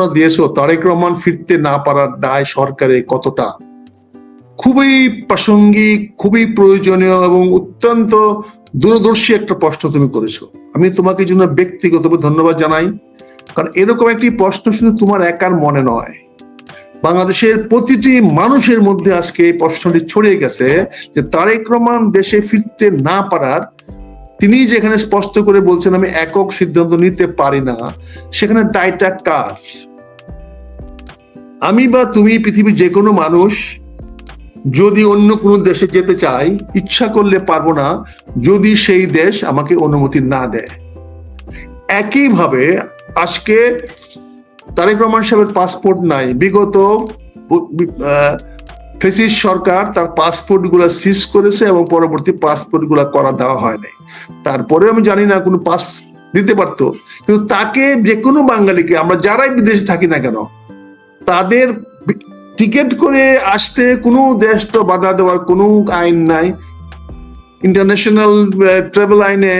প্রশ্নটা দিয়েছ তারেক রহমান ফিরতে না পারার দায় সরকারের কতটা? খুবই প্রাসঙ্গিক, খুবই প্রয়োজনীয় এবং অত্যন্ত দূরদর্শী একটা প্রশ্ন তুমি করেছ। আমি তোমাকে জন্য ব্যক্তিগতভাবে ধন্যবাদ জানাই, কারণ এরকম একটি প্রশ্ন শুধু তোমার একার মনে নয়। বাংলাদেশের প্রতিটি মানুষের মধ্যে আজকে এই প্রশ্নটি ছড়িয়ে গেছে যে তারেক রহমান দেশে ফিরতে না পারার, তিনি যেখানে স্পষ্ট করে বলছেন, আমি একক সিদ্ধান্ত নিতে পারি না সেখানে দায়টা কার? আমি বা তুমি পৃথিবীর যে কোনো মানুষ যদি অন্য কোনো দেশে যেতে চাই, ইচ্ছা করলে পারব না যদি সেই দেশ আমাকে অনুমতি না দেয়। একইভাবে আজকে তারেক রহমান সাহেবের পাসপোর্ট নাই। বিগত ফেসিস সরকার তার পাসপোর্টগুলা সিজ করেছে এবং পরবর্তী পাসপোর্টগুলা করা দেওয়া হয় নাই। তারপরে আমি জানি না কোনো পাস দিতে পারতো। কিন্তু তাকে যে কোনো বাঙালিকে, আমরা যারাই বিদেশে থাকি না কেন তাদের টিকিট করে আসতে কোনো দেশ তো বাধা দেওয়ার কোনো আইন নাই। ইন্টারন্যাশনাল ট্রাভেল আইনে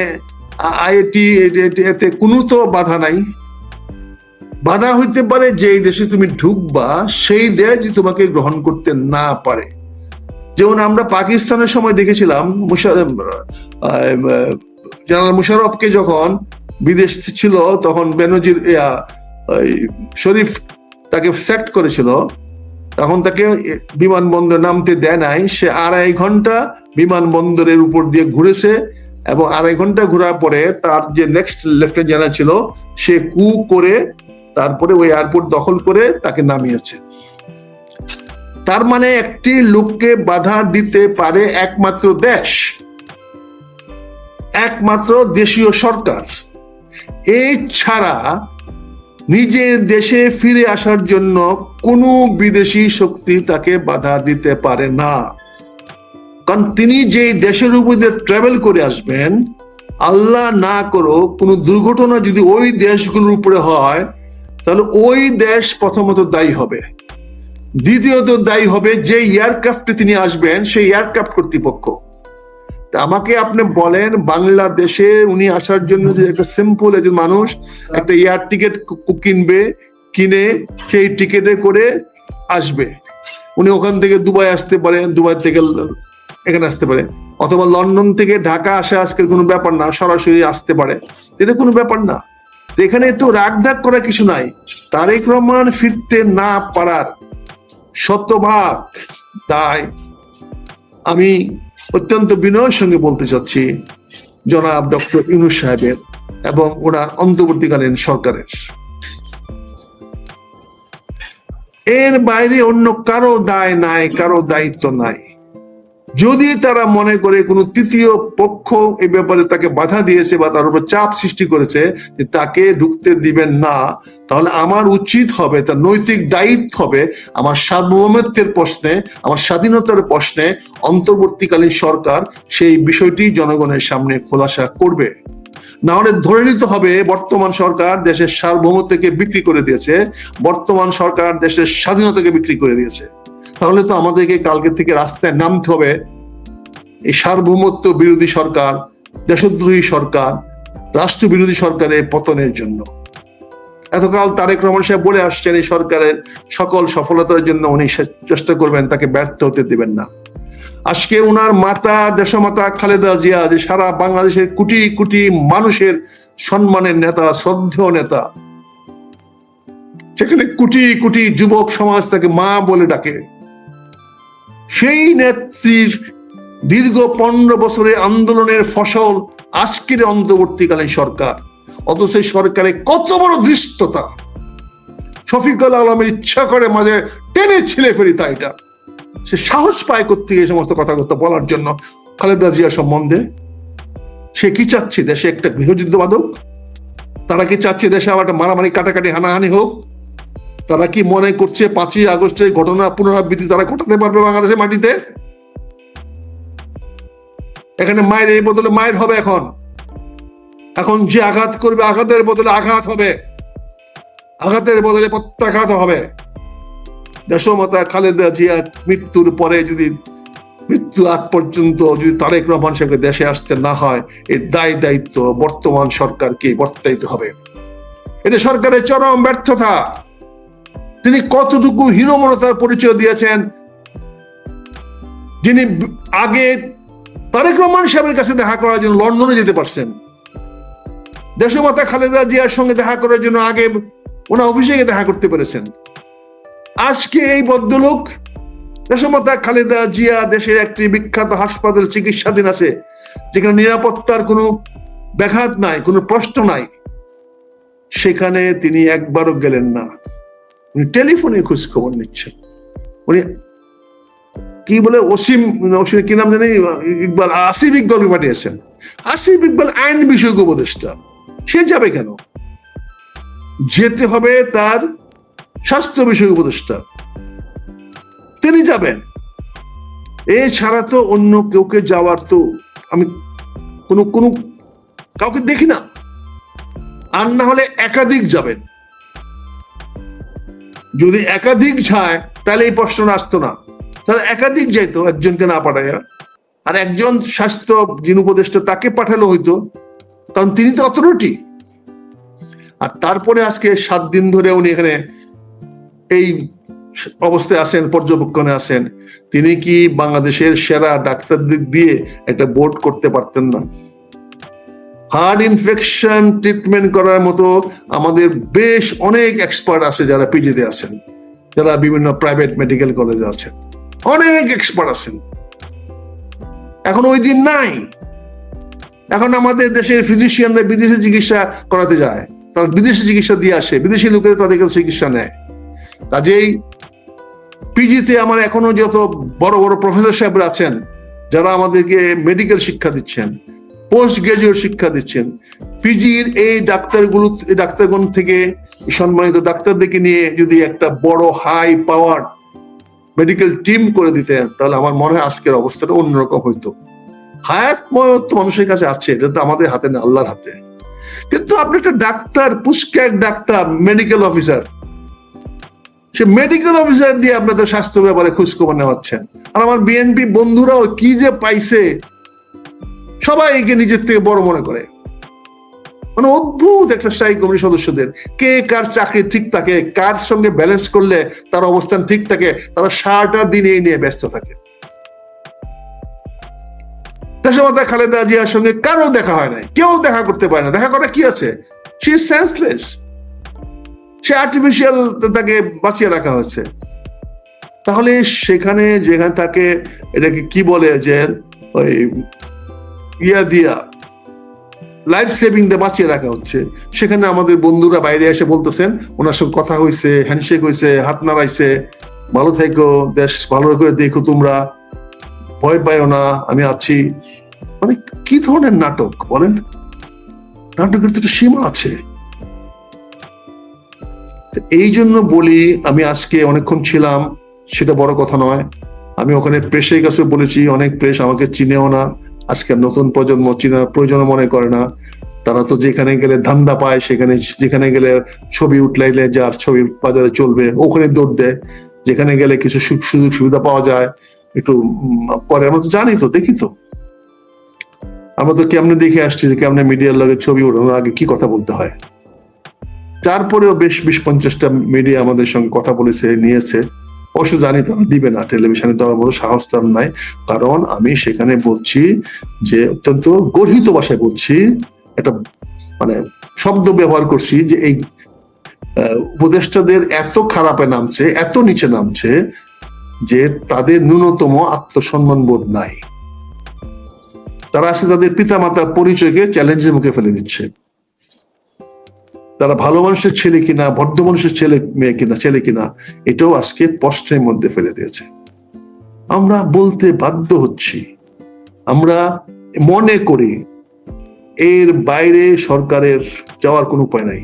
আইআইটি এতে কোনো তো বাধা নাই। বাধা হইতে পারে যে দেশে তুমি ঢুকবা, সেই দেশ তোমাকে গ্রহণ করতে না পারে। যেমন আমরা পাকিস্তানের সময় দেখেছিলাম জেনারেল মুশারফকে যখন বিদেশ ছিল, তখন বেনজির শরীফ তাকে সেট করেছিল, তখন তাকে বিমানবন্দর নামতে দেয় নাই। সে আড়াই ঘণ্টা বিমানবন্দরের উপর দিয়ে ঘুরেছে এবং আড়াই ঘণ্টা ঘোরার পরে তার যে নেক্সট লেফটেন্যান্ট জেনারেল ছিল, সে কু করে তারপরে ওই এয়ারপোর্ট দখল করে তাকে নামিয়েছে। তার মানে একটি লোককে বাধা দিতে পারে একমাত্র দেশ, একমাত্র দেশীয় সরকার। এছাড়া নিজের দেশে ফিরে আসার জন্য কোনো বিদেশি শক্তি তাকে বাধা দিতে পারে না। কারণ তিনি যে দেশের উপর ট্রাভেল করে আসবেন, আল্লাহ না করো কোনো দুর্ঘটনা যদি ওই দেশগুলোর উপরে হয়, তাহলে ওই দেশ প্রথমত দায়ী হবে। দ্বিতীয়ত দায়ী হবে যে এয়ারক্রাফটে তিনি আসবেন, সেই এয়ারক্রাফট কর্তৃপক্ষ। আমাকে আপনি বলেন, বাংলাদেশে উনি আসার জন্য যে একটা সিম্পল একজন মানুষ, একটা এয়ার টিকিট কিনবে, কিনে সেই টিকিটে করে আসবে। উনি ওখান থেকে দুবাই আসতে পারেন, দুবাই থেকে এখানে আসতে পারে অথবা লন্ডন থেকে ঢাকা আসা আজকের কোনো ব্যাপার না, সরাসরি আসতে পারে। এটা কোনো ব্যাপার না। এখানে তো রাগ ঢাক করা কিছু নাই। তারেক রহমান ফিরতে না পারার শতভাগ তাই আমি অত্যন্ত বিনয়ের সঙ্গে বলতে চাচ্ছি, জনাব ডক্টর ইউনুস সাহেবের এবং ওনার অন্তর্বর্তীকালীন সরকারের। এর বাইরে অন্য কারও দায় নাই, কারও দায়িত্ব নাই। যদি তারা মনে করে কোনো তৃতীয় পক্ষ এ ব্যাপারে তাকে বাধা দিয়েছে বা তার উপর চাপ সৃষ্টি করেছে যে তাকে ঢুকতে দিবেন না, তাহলে আমার উচিত হবে, তার নৈতিক দায়িত্ব হবে আমার সার্বভৌমত্বের প্রশ্নে, আমার স্বাধীনতার প্রশ্নে অন্তর্বর্তীকালীন সরকার সেই বিষয়টি জনগণের সামনে খোলাসা করবে। না হলে ধরে নিতে হবে বর্তমান সরকার দেশের সার্বভৌমত্বকে বিক্রি করে দিয়েছে, বর্তমান সরকার দেশের স্বাধীনতাকে বিক্রি করে দিয়েছে। তাহলে তো আমাদেরকে কালকে থেকে রাস্তায় নামতে হবে। এই সার্বভৌমত্ব বিরোধী সরকার, দেশদ্রোহী সরকার, রাষ্ট্র বিরোধী সরকারের পতনের জন্য। এতকাল তারেক রহমান সাহেব বলে আসছেন, এই সরকারের সকল সফলতার জন্য উনি চেষ্টা করবেন, তাকে ব্যর্থ হতে দেবেন না। আজকে উনার মাতা, দেশমাতা খালেদা জিয়া, যে সারা বাংলাদেশের কোটি কোটি মানুষের সম্মানের নেতা, শ্রদ্ধেয় নেতা, সেখানে কোটি কোটি যুবক সমাজ তাকে মা বলে ডাকে। সেই নেত্রীর দীর্ঘ পনেরো বছরের আন্দোলনের ফসল আজকের অন্তর্বর্তীকালীন সরকার। অথচ সরকারের কত বড় দৃষ্টতা শফিকুল আলমের ইচ্ছা করে মাঝে টেনে ছিলে ফেরি তা এটা। সে সাহস পায় করতে এই সমস্ত কথাবার্তা বলার জন্য। খালেদা জিয়া সম্বন্ধে। সে কি চাচ্ছে? দেশে একটা গৃহযুদ্ধ বাদক তারা কি চাচ্ছে দেশে আবার একটা মারামারি, কাটাকাটি, হানাহানি হোক? তারা কি মনে করছে পাঁচই আগস্টের ঘটনা পুনরাবৃত্তি তারা ঘটাতে পারবে বাংলাদেশের মাটিতে? এখানে মায়ের এই বদলে মায়ের হবে এখন। এখন যে আঘাত করবে আঘাতের বদলে আঘাত হবে। আঘাতের বদলে প্রত্যাঘাত হবে। দেশমাতা খালেদা জিয়া মৃত্যুর পরে যদি মৃত্যু আগ পর্যন্ত যদি তারেক রহমান সাহেবকে দেশে আসতে না হয়, এর দায় দায়িত্ব বর্তমান সরকারকে বর্তাইতে হবে। এটা সরকারের চরম ব্যর্থতা। তিনি কতটুকু হীনমনতার পরিচয় দিয়েছেন? যিনি আগে তারেক রহমান সাহেবের কাছে দেখা করার জন্য লন্ডনে যেতে পারছেন। দেশমাতা খালেদা জিয়ার সঙ্গে দেখা করার জন্য আগে ওনার অফিসে গিয়ে দেখা করতে পেরেছেন। আজকে এই ভদ্রলোক, দেশমাতা খালেদা জিয়া দেশের একটি বিখ্যাত হাসপাতাল চিকিৎসাধীন আছে, যেখানে নিরাপত্তার কোনো ব্যাঘাত নাই, কোনো প্রশ্ন নাই। সেখানে তিনি একবারও গেলেন না। উনি টেলিফোনে খোঁজ খবর নিচ্ছেন। উনি কি বলে, অসীম অসীম কি নাম জানি, ইকবাল, আসিফ ইকবালকে পাঠিয়েছেন। আসিফ ইকবাল আইন বিষয়ক উপদেষ্টা। সে যাবে কেন? যেতে হবে তার স্বাস্থ্য বিষয়ক উপদেষ্টা। তিনি যাবেন। এছাড়া তো অন্য কেউকে যাওয়ার তো আমি কোনো কোনো কাউকে দেখি না। আর না হলে একাধিক যাবেন। যদি একাধিক যায়, তাহলে এই প্রশ্নটা আসতো না। তাহলে একাধিক যাইতো, একজনকে না পাঠাইয়া। আর একজন স্বাস্থ্য যিনি উপদেষ্টা, তাকে পাঠালো হইতো। কারণ তিনি তো অথরিটি আর তারপরে আজকে সাত দিন ধরে উনি এখানে এই অবস্থায় আছেন, পর্যবেক্ষণে আছেন। তিনি কি বাংলাদেশের সেরা ডাক্তারদের দিয়ে একটা বোর্ড করতে পারতেন না? হার্ট ইনফেকশন ট্রিটমেন্ট করার মতো আমাদের বেশ অনেক এক্সপার্ট আছে যারা পিজিতে আছেন, যারা বিভিন্ন প্রাইভেট মেডিকেল কলেজে আছেন। অনেক এক্সপার্ট আছেন। এখন ওই দিন নাই। এখন আমাদের দেশের ফিজিশিয়ানরা বিদেশে চিকিৎসা করাতে যায়। তারা বিদেশি চিকিৎসা দিয়ে আসে, বিদেশি লোকেরা তাদের কাছে চিকিৎসা নেয়। কাজেই পিজিতে আমার এখনও যত বড় বড় প্রফেসর সাহেবরা আছেন, যারা আমাদেরকে মেডিকেল শিক্ষা দিচ্ছেন পোস্ট গ্রাজুয়েট শিক্ষা দিচ্ছেন। পিজির এই ডাক্তারগুলো ডাক্তারগণ থেকে সম্মানিত ডাক্তারদেরকে নিয়ে যদি একটা বড় হাই পাওয়ার মেডিকেল টিম করে দিতেন তাহলে আমার মনে হয় আজকের অবস্থাটা অন্যরকম হইতো। হায়াত মানুষের কাছে আছে, এটা তো আমাদের হাতে না, আল্লাহর হাতে। কিন্তু আপনি একটা ডাক্তার পুষ্কাক ডাক্তার মেডিকেল অফিসার সে মেডিকেল অফিসার দিয়ে আপনাদের স্বাস্থ্য ব্যাপারে খোঁজ খবর নেওয়াচ্ছেন। আর আমার বিএনপি বন্ধুরাও কি যে পাইছে সবাইকে নিজের থেকে বড় মনে করে। মানে অদ্ভুত একটা স্থায়ী কমিটি সদস্যদের। কে কার চাকরি ঠিক থাকে, কার সঙ্গে ব্যালেন্স করলে তার অবস্থান ঠিক থাকে, তারা সারাটা দিন এই নিয়ে ব্যস্ত থাকে। দেশমাতা খালেদা জিয়ার সঙ্গে কারও দেখা হয় নাই, কেউ দেখা করতে পারে না। দেখা করা কি আছে? সে সেন্সলেস সে আর্টিফিশিয়াল তাকে বাঁচিয়ে রাখা হয়েছে। তাহলে সেখানে যেখানে তাকে এটাকে কি বলে যে, ওই ইয়া দিয়া লাইফ সেভিং দিয়ে বাঁচিয়ে রাখা হচ্ছে। সেখানে আমাদের বন্ধুরা বাইরে এসে বলতেছেন, ওনার সঙ্গে কথা হয়েছে হ্যান্ডশেক হয়েছে হাত নাড়াইছে। ভালো থাইকো দেশ ভালো করে দেখো তোমরা। ভয় পাইও না, আমি আছি। মানে কি ধরনের নাটক বলেন? নাটকের তো একটা সীমা আছে। এই জন্য বলি, আমি আজকে অনেকক্ষণ ছিলাম, সেটা বড় কথা নয়। আমি ওখানে প্রেসের কাছে বলেছি, অনেক প্রেস আমাকে চিনেও না। আজকের নতুন প্রজন্ম চিনার প্রয়োজন মনে করে না। তারা তো যেখানে গেলে ধান্দা পায়, সেখানে, যেখানে গেলে ছবি উঠলাইলে যার ছবি বাজারে চলবে, ওখানে দৌড় দেয়। যেখানে গেলে কিছু সুযোগ সুবিধা পাওয়া যায়, একটু করে। আমরা তো জানি তো, দেখি তো। আমরা তো কেমনে দেখে আসছি যে কেমনে মিডিয়ার লগে ছবি ওঠানোর আগে কি কথা বলতে হয়। তারপরেও বেশ বিশ পঞ্চাশটা মিডিয়া আমাদের সঙ্গে কথা বলেছে, নিয়েছে। অবশ্য জানি তারা দিবে না, টেলিভিশনে দেওয়ার মতো সাহস তার নাই। কারণ আমি সেখানে বলছি যে অত্যন্ত গর্হিত ভাষায় বলছি, একটা মানে শব্দ ব্যবহার করছি যে এই উপদেষ্টাদের এত খারাপে নামছে, এত নিচে নামছে যে তাদের ন্যূনতম আত্মসম্মান বোধ নাই। তারা আসে তাদের পিতামাতার পরিচয়কে চ্যালেঞ্জের মুখে ফেলে দিচ্ছে। তারা ভালো মানুষের ছেলে কিনা ভদ্র মানুষের ছেলে, মেয়ে কিনা, ছেলে কিনা, এটাও আজকে প্রশ্নের মধ্যে ফেলে দিয়েছে। আমরা বলতে বাধ্য হচ্ছি, আমরা মনে করি এর বাইরে সরকারের যাওয়ার কোনো উপায় নাই।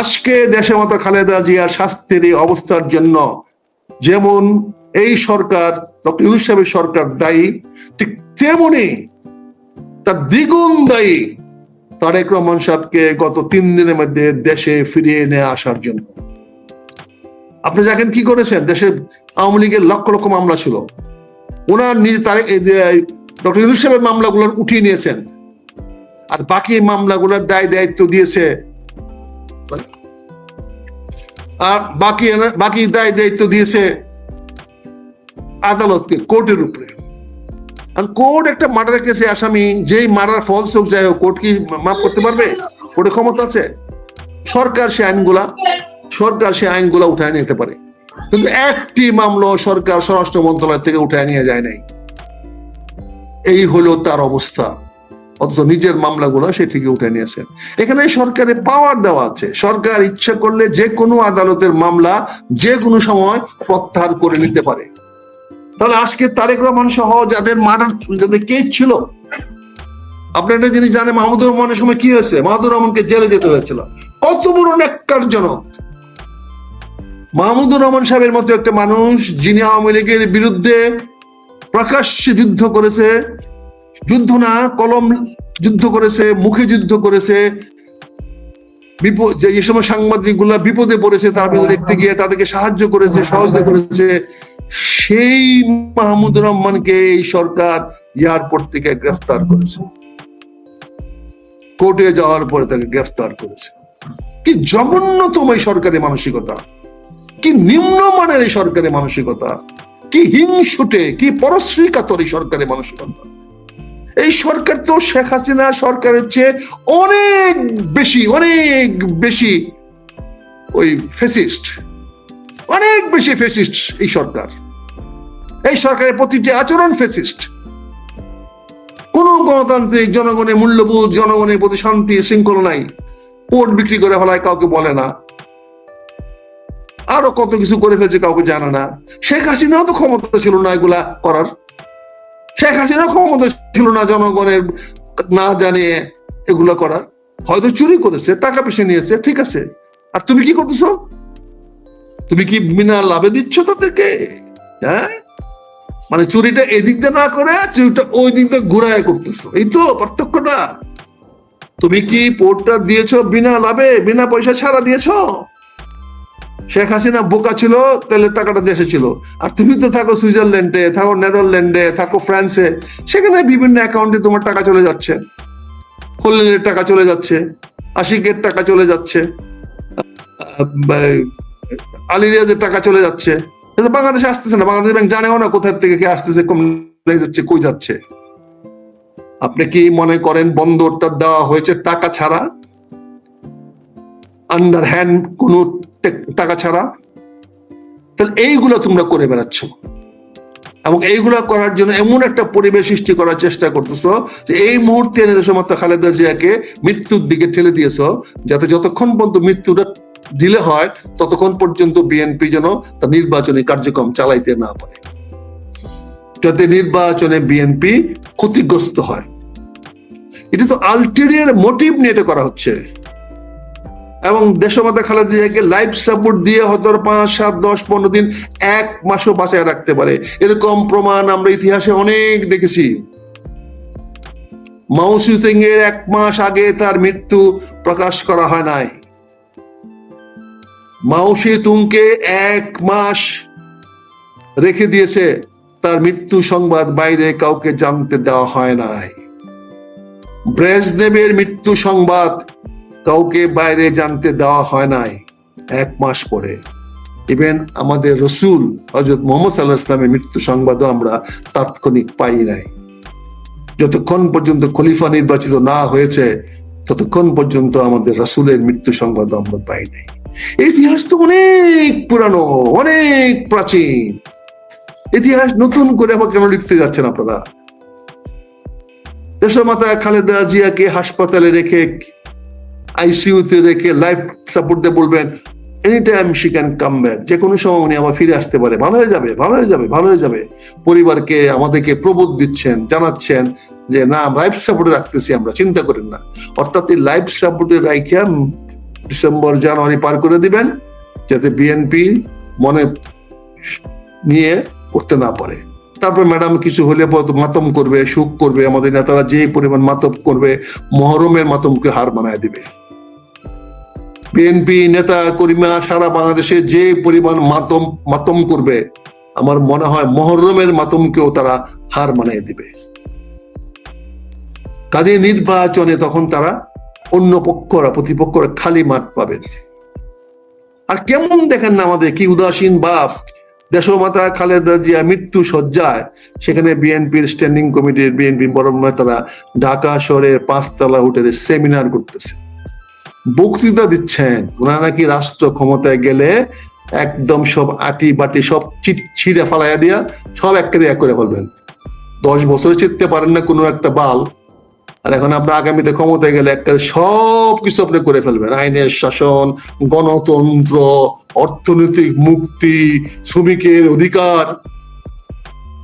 আজকে দেশের মতো খালেদা জিয়ার স্বাস্থ্যের এই অবস্থার জন্য যেমন এই সরকার, ডক্টর ইউনুস সরকার দায়ী, ঠিক তেমনি তার দ্বিগুণ দায়ী তারেক রহমান সাহেবকে গত তিন দিনের মধ্যে দেশে ফিরিয়ে নিয়ে আসার জন্য। আপনি দেখেন কি করেছেন? দেশের আওয়ামী লীগের লক্ষ লক্ষ মামলা ছিল। ওনার নিজে তারেক ডক্টর ইউনুস সাহেবের মামলাগুলো উঠিয়ে নিয়েছেন। আর বাকি মামলাগুলোর দায় দায়িত্ব দিয়েছে। আর বাকি বাকি দায় দায়িত্ব দিয়েছে আদালতকে, কোর্টের উপরে। কোর্ট একটা মার্ডার কেসে আসামি, যেই মার্ডার ফলস হোক, যাই হোক, কোর্ট কি মাফ করতে পারবে? কোর্টে ক্ষমতা আছে। সরকার সে আইনগুলা, সরকার সে আইনগুলা উঠায় নিতে পারে। কিন্তু একটি মামলা সরকার, স্বরাষ্ট্র মন্ত্রণালয় থেকে উঠায় নিয়ে যায় নাই। এই হলো তার অবস্থা। অথচ নিজের মামলাগুলো সে ঠিকই উঠে নিয়েছে। এখানে সরকারের পাওয়ার দেওয়া আছে। সরকার ইচ্ছা করলে যে কোনো আদালতের মামলা যে কোনো সময় প্রত্যাহার করে নিতে পারে। তাহলে আজকে তারেক রহমান সহ যাদের মার্ডার যাদের কেস ছিল, আপনার একটা জিনিস জানে মাহমুদুর রহমানের সময় কি হয়েছে? মাহমুদুর রহমানকে জেলে যেতে হয়েছিল। কত বড় ন্যাক্কারজনক। মাহমুদুর রহমান সাহেবের মতো একটা মানুষ, যিনি আওয়ামী লীগের বিরুদ্ধে প্রকাশ্যে যুদ্ধ করেছে, যুদ্ধ না, কলম যুদ্ধ করেছে, মুখে যুদ্ধ করেছে যে সময় সাংবাদিকগুলা বিপদে পড়েছে, তার দেখতে গিয়ে তাদেরকে সাহায্য করেছে, সহযোগিতা করেছে সেই মাহমুদুর রহমানকে এই সরকার এয়ারপোর্ট থেকে গ্রেফতার করেছে। কোর্টে যাওয়ার পরে তাকে গ্রেফতার করেছে। কি জঘন্যতম এই সরকারি মানসিকতা। কি নিম্নমানের এই সরকারি মানসিকতা। কি হিংসুটে, কি পরশ্রী কাতর এই সরকারি মানসিকতা। এই সরকার তো শেখ হাসিনা সরকারের চেয়ে অনেক বেশি অনেক বেশি ওই ফেসিস্ট অনেক বেশি ফেসিস্ট এই সরকার। এই সরকারের প্রতিটি আচরণ ফেসিস্ট কোন গণতান্ত্রিক জনগণের মূল্যবোধ, জনগণের প্রতি শান্তি, শৃঙ্খলা নাই। পোর্ট বিক্রি করে ফেলায় কাউকে বলে না। আরও কত কিছু করে ফেলছে কাউকে জানে না। শেখ হাসিনাও তো ক্ষমতা ছিল না এগুলা করার। শেখ হাসিনাও ক্ষমতা ছিল না জনগণের না জানিয়ে এগুলো করার। হয়তো চুরি করেছে, টাকা পয়সা নিয়েছে, ঠিক আছে। আর তুমি কি করতেছো? তুমি কি বিনা লাভে দিচ্ছ তাদেরকে? হ্যাঁ? মানে চুরিটা এদিক দিয়ে না করে চুরিটা ওই দিক দিয়ে ঘুরায় করতেছো। এই তো পার্থক্যটা। তুমি কি পোর্টটা দিয়েছ বিনা লাভে? বিনা পয়সা ছাড়া দিয়েছ? শেখ হাসিনা বোকা ছিল, তেলের টাকাটা দেশে ছিল। আর তুমি তো থাকো সুইজারল্যান্ডে, থাকো নেদারল্যান্ডে, থাকো ফ্রান্সে। সেখানে বিভিন্ন অ্যাকাউন্টে তোমার টাকা চলে যাচ্ছে। খলিলের টাকা চলে যাচ্ছে, আশিকের টাকা চলে যাচ্ছে। আলিরিয়াজের টাকা চলে যাচ্ছে বাংলাদেশে আসতেছে না, বাংলাদেশ ব্যাংক জানেও না কোথার থেকে কে আসতেছে কম যাচ্ছে, কই যাচ্ছে। আপনি কি মনে করেন বন্দরটা দেওয়া হয়েছে টাকা ছাড়া? আন্ডার হ্যান্ড কোন টাকা ছাড়া? তাহলে এইগুলো তোমরা করে বেড়াচ্ছ। এবং এইগুলা করার জন্য এমন একটা পরিবেশ সৃষ্টি করার চেষ্টা করতেছো যে এই মুহূর্তে খালেদা জিয়াকে মৃত্যুর দিকে ঠেলে দিয়েছ, যাতে যতক্ষণ পর্যন্ত মৃত্যুটা দিলে হয়, ততক্ষণ পর্যন্ত বিএনপি যেন তার নির্বাচনী কার্যক্রম চালাইতে না পারে। যাতে নির্বাচনে বিএনপি ক্ষতিগ্রস্ত হয়। এটা তো আলটেরিয়ার মোটিভ নিয়ে এটা করা হচ্ছে। এবং দেশমাতা খালেদা জিয়াকে লাইফ সাপোর্ট দিয়ে হয়তো পাঁচ, সাত, দশ, পনেরো দিন এক মাসও বাঁচায় রাখতে পারে। এরকম প্রমাণ আমরা ইতিহাসে অনেক দেখেছি। মাউসি সিং এর এক মাস আগে তার মৃত্যু প্রকাশ করা হয় নাই। মাউসি তুংকে এক মাস রেখে দিয়েছে। তার মৃত্যু সংবাদ বাইরে কাউকে জানতে দেওয়া হয় নাই। ব্রেজদেবের মৃত্যু সংবাদ কাউকে বাইরে জানতে দেওয়া হয় নাই এক মাস পরে। ইভেন আমাদের রসুল হজরত মোহাম্মদ সাল্লাহ ইসলামের মৃত্যু সংবাদও আমরা তাৎক্ষণিক পাই নাই। যতক্ষণ পর্যন্ত খলিফা নির্বাচিত না হয়েছে, ততক্ষণ পর্যন্ত আমাদের রসুলের মৃত্যু সংবাদ আমরা পাই নাই। ইতিহাস তো অনেক পুরানো, অনেক প্রাচীন। ইতিহাস নতুন করে আবার কেন লিখতে যাচ্ছেন আপনারা? দেশমাতা খালেদা জিয়াকে হাসপাতালে রেখে, আইসিইউতে রেখে লাইফ সাপোর্ট দিয়ে বলবেন any time she can come back যে কোনো সময় উনি আবার ফিরে আসতে পারে। ভালো হয়ে যাবে, ভালো হয়ে যাবে, ভালো হয়ে যাবে। পরিবারকে আমাদেরকে প্রবোধ দিচ্ছেন, জানাচ্ছেন যে, না লাইফ সাপোর্টে রাখতেছি, আমরা চিন্তা করেন না। অর্থাৎ এই লাইফ সাপোর্টে রাইখা ডিসেম্বর, জানুয়ারি পার করে দিবেন যাতে বিএনপি মনে নিয়ে করতে না পারে। তারপর ম্যাডাম কিছু হলে মাতম করবে, সুখ করবে, আমাদের নেতারা যে পরিমাণ মাতম করবে, মহরমের মাতমকে হার বানায় দিবে। বিএনপি নেতা, কর্মীরা সারা বাংলাদেশে যে পরিমাণ মাতম মাতম করবে, আমার মনে হয় মহরমের মাতমকেও তারা হার মানিয়ে দিবে। কাজে নির্বাচনে তখন তারা অন্য পক্ষরা, প্রতিপক্ষরা খালি মাঠ পাবেন। আর কেমন দেখেন না আমাদের কি উদাসীন বাপ দেশমাতা খালেদা জিয়া মৃত্যু সজ্জায় সেখানে বিএনপির স্ট্যান্ডিং কমিটির বিএনপি বড় নেতারা ঢাকা শহরের পাঁচতলা হোটেলে সেমিনার করতেছে। বক্তৃতা দিচ্ছেন, ওনারা নাকি রাষ্ট্র ক্ষমতায় গেলে একদম সব আটি বাটি সব চিট- ছিঁড়ে ফালাইয়া দিয়া সব একেবারে এক করে ফেলবেন। দশ বছরে চিনতে পারেন না কোনো একটা বাল। আর এখন আপনার আগামীতে ক্ষমতায় গেলে একটা সব কিছু আপনি করে ফেলবেন। আইনের শাসন, গণতন্ত্র, অর্থনৈতিক মুক্তি, শ্রমিকের অধিকার।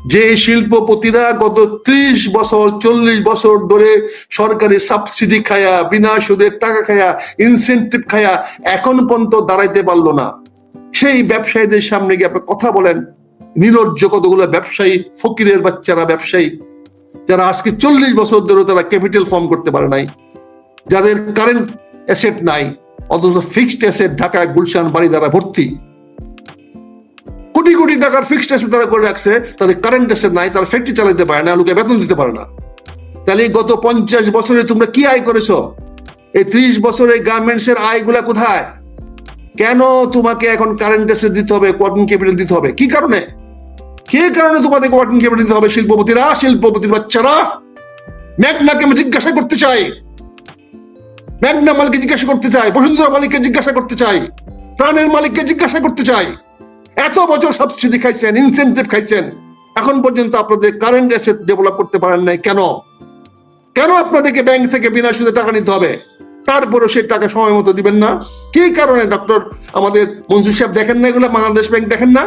যে শিল্পপতিরা গত ত্রিশ বছর, চল্লিশ বছর ধরে সরকারি সাবসিডি খায়া, বিনা সুদের টাকা খায়া ইনসেন্টিভ খায়া, এখন পর্যন্ত দাঁড়াইতে পারল না। সেই ব্যবসায়ীদের সামনে গিয়ে আপনি কথা বলেন। নির্লজ্জ কতগুলো ব্যবসায়ী, ফকিরের বাচ্চারা ব্যবসায়ী। যারা আজকে চল্লিশ বছর ধরে তারা ক্যাপিটাল ফর্ম করতে পারে নাই, যাদের কারেন্ট অ্যাসেট নাই, অথচ ফিক্সড অ্যাসেট ঢাকায় গুলশান, বাড়ি দ্বারা ভর্তি, কোটি কোটি টাকার ফিক্সড অ্যাসেট তারা করে রাখছে, তাদের কারেন্ট অ্যাসেট নাই, তারা ফ্যাক্টরি চালাতে পারে না, লোকে বেতন দিতে পারে না। তাহলে গত পঞ্চাশ বছরে তোমরা কি আয় করেছ? এই ত্রিশ বছরে গার্মেন্টস এর আয়গুলা কোথায়? কেন তোমাকে এখন কারেন্ট অ্যাসেট দিতে হবে কোয়ার্টিং ক্যাপিটাল দিতে হবে? কি কারণে? কে কারণে তোমাদের কোয়ার্টিং ক্যাপিটাল দিতে হবে শিল্পপতিরা? শিল্পপতির বাচ্চারা? ম্যাগনাকে আমি জিজ্ঞাসা করতে চাই। ম্যাগনা মালিককে জিজ্ঞাসা করতে চাই, বসুন্ধরা মালিককে জিজ্ঞাসা করতে চাই, প্রাণের মালিককে জিজ্ঞাসা করতে চাই। এত বছর সাবসিডি খাইছেন ইনসেন্টিভ খাইছেন। এখন পর্যন্ত আপনাদের কারেন্ট অ্যাসেট ডেভেলপ করতে পারেন নাই, কেন? কেন আপনাদেরকে ব্যাংক থেকে বিনা সুদে টাকা নিতে হবে? তারপরে সেই টাকা সময় মতো দিবেন না। কি কারণে ডক্টর আমাদের মঞ্জুর সাহেব দেখেন না এগুলো? বাংলাদেশ ব্যাংক দেখেন না?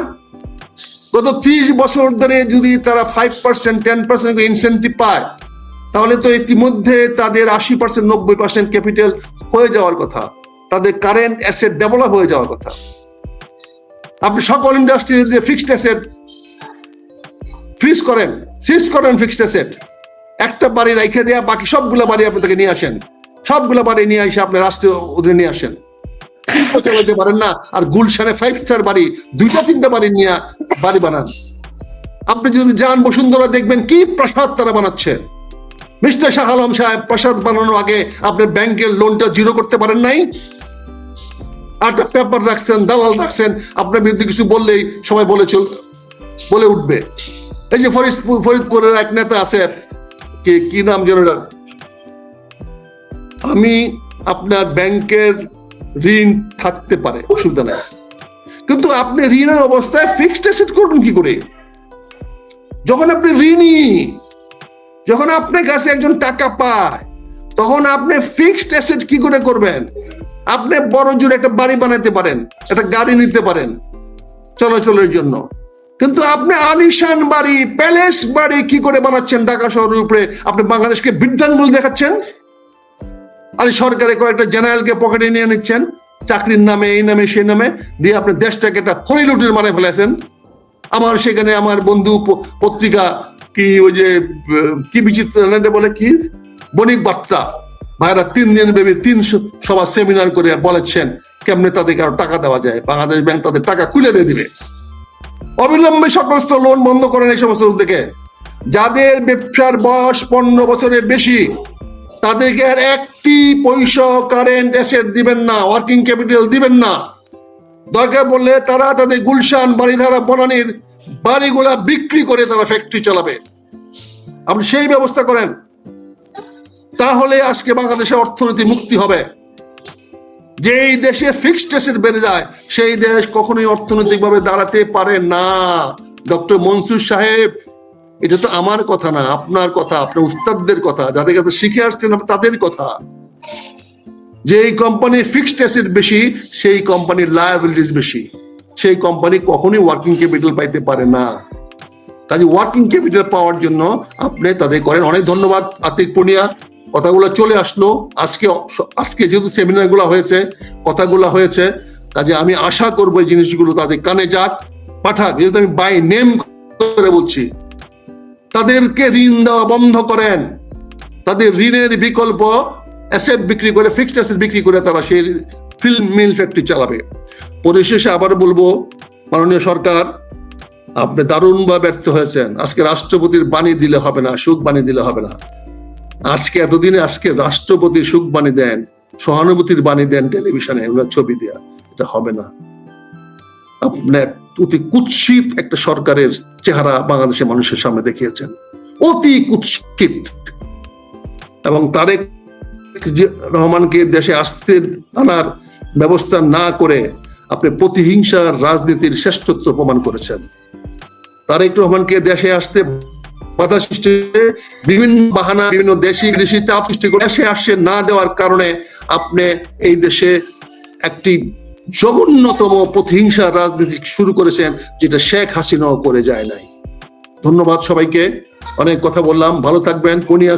গত ত্রিশ বছর ধরে যদি তারা five percent ten percent incentive পায়, তাহলে তো ইতিমধ্যে তাদের আশি পার্সেন্ট নব্বই পার্সেন্ট ক্যাপিটাল হয়ে যাওয়ার কথা। তাদের কারেন্ট অ্যাসেট ডেভেলপ হয়ে যাওয়ার কথা। আপনি সকল ইন্ডাস্ট্রি যে ফিক্সড অ্যাসেট ফ্রিজ করেন ফ্রিজ করেন ফিক্সড অ্যাসেট একটা বাড়ি রেখে দেয়া, বাকি সবগুলো বাড়ি আপনি থেকে নিয়ে আসেন। সবগুলো বাড়ি নিয়ে এসে আপনি রাষ্ট্রীয় অধীনে নিয়ে আসেন। শিল্প চালাতে পারেন না, আর গুলশানে ফাইভ স্টার বাড়ি, দুইটা তিনটা বাড়ি নিয়ে বাড়ি বানান। আপনি যদি যান বসুন্ধরা, দেখবেন কি প্রাসাদ তারা বানাচ্ছে। মিস্টার শাহ আলম সাহেব, প্রাসাদ বানানোর আগে আপনি ব্যাংকের লোনটা জিরো করতে পারেন নাই। একটা পেপার রাখছেন, দালাল রাখছেন, আপনার বিরুদ্ধে কিছু বললেই সবাই বলে চল, বলে উঠবে। এই যে ফরিদপুর, ফরিদপুরের এক নেতা আছে, কি কি নাম যেন আমি আপনার ব্যাংকের ঋণ থাকতে পারে, অসুবিধা নাই। কিন্তু আপনি ঋণের অবস্থায় ফিক্সড অ্যাসেট করবেন কি করে? যখন আপনি ঋণী, যখন আপনার কাছে একজন টাকা পায়, তখন আপনি ফিক্সড অ্যাসেট কি করে করবেন? আপনি বড় জোরে একটা বাড়ি বানাতে পারেন, একটা গাড়ি নিতে পারেন, চলাচলের জন্য। কিন্তু আপনি আলিশান বাড়ি, প্যালেস বাড়ি কি করে বানাচ্ছেন ঢাকা শহরের উপরে? আপনি বাংলাদেশকে বৃদ্ধাঙ্গুল দেখাচ্ছেন? আর সরকারে কয়েকটা জেনারেলকে পকেটে নিয়ে নিচ্ছেন। চাকরির নামে, এই নামে, সেই নামে, দিয়ে আপনি দেশটাকে একটা হরিলুটের মানে ফেলেছেন। আমার সেখানে আমার বন্ধু পত্রিকা কি ওই যে কি বিচিত্র বলে কি? বণিক বার্তা। ভাইরা তিন দিন ব্যাপী তিন সভা সেমিনার করে বলেছেন, কেমনে তাদেরকে আরও টাকা দেওয়া যায়। বাংলাদেশ ব্যাংক তাদের টাকা খুলে দিয়ে দিবে। অবিলম্বে সমস্ত লোন বন্ধ করেন এই সমস্ত উদ্যোগে যাদের ব্যবসার বয়স পনেরো বছরের বেশি তাদেরকে আর একটি পয়সা কারেন্ট অ্যাসেট দিবেন না ওয়ার্কিং ক্যাপিটাল দিবেন না। দরকার বললে তারা তাদের গুলশান বাড়িধারা বনানির বাড়িগুলা বিক্রি করে তারা ফ্যাক্টরি চালাবে। আপনি সেই ব্যবস্থা করেন, তাহলে আজকে বাংলাদেশের অর্থনীতি মুক্তি হবে। যেই দেশে ফিক্সড অ্যাসেট বেড়ে যায়, সেই দেশ কখনোই অর্থনৈতিকভাবে দাঁড়াতে পারে না। ডক্টর মনসুর সাহেব এটা তো আমার কথা না, আপনার কথা আপনার উস্তাদদের কথা, যাদের কাছে শিখে আসছেন তাদের কথা। যে এই কোম্পানির ফিক্সড অ্যাসেট বেশি, সেই কোম্পানির লায়াবিলিটিস বেশি। সেই কোম্পানি কখনোই ওয়ার্কিং ক্যাপিটাল পাইতে পারে না। কাজে ওয়ার্কিং ক্যাপিটাল পাওয়ার জন্য আপনি তাদের করেন। অনেক ধন্যবাদ, আতিক পুনিয়া। কথাগুলো চলে আসলো। আজকে আজকে যেহেতু সেমিনারগুলো হয়েছে, কথাগুলো হয়েছে, কাজে আমি আশা করব এই জিনিসগুলো তাদের কানে যাক। পাঠাক, যেহেতু আমি বাই নেম করে বলছি। তাদেরকে ঋণ দেওয়া বন্ধ করেন। তাদের ঋণের বিকল্প অ্যাসেট বিক্রি করে ফিক্সড অ্যাসেট বিক্রি করে তারা সেই ফিল্ম মিল ফ্যাক্টরি চালাবে। পরিশেষে আবার বলব, মাননীয় সরকার, আপনি দারুণ বা ব্যর্থ হয়েছেন। আজকে রাষ্ট্রপতির বাণী দিলে হবে না, সুখ বাণী দিলে হবে না। আজকে এতদিনে আজকে রাষ্ট্রপতি সুখ বাণী দেন, সহানুভূতির বাণী দেন টেলিভিশনে ছবি দেয়া। এটা হবে না। আপনার অতি কুৎসিত একটা সরকারের চেহারা বাংলাদেশের মানুষের সামনে দেখিয়েছেন। অতি কুৎসিত। এবং তারেক রহমানকে দেশে আসতে আনার ব্যবস্থা না করে আপনি প্রতিহিংসার রাজনীতির শ্রেষ্ঠত্ব প্রমাণ করেছেন। তারেক রহমানকে দেশে আসতে বাধা সৃষ্টি বিভিন্ন বাহানা, বিভিন্ন দেশি, বিদেশি চাপ সৃষ্টি করে দেশে আসছে না দেওয়ার কারণে আপনি এই দেশে একটি জঘন্যতম প্রতিহিংসার রাজনীতি শুরু করেছেন, যেটা শেখ হাসিনাও করে যায় নাই। ধন্যবাদ সবাইকে। অনেক কথা বললাম। ভালো থাকবেন। কোনিয়া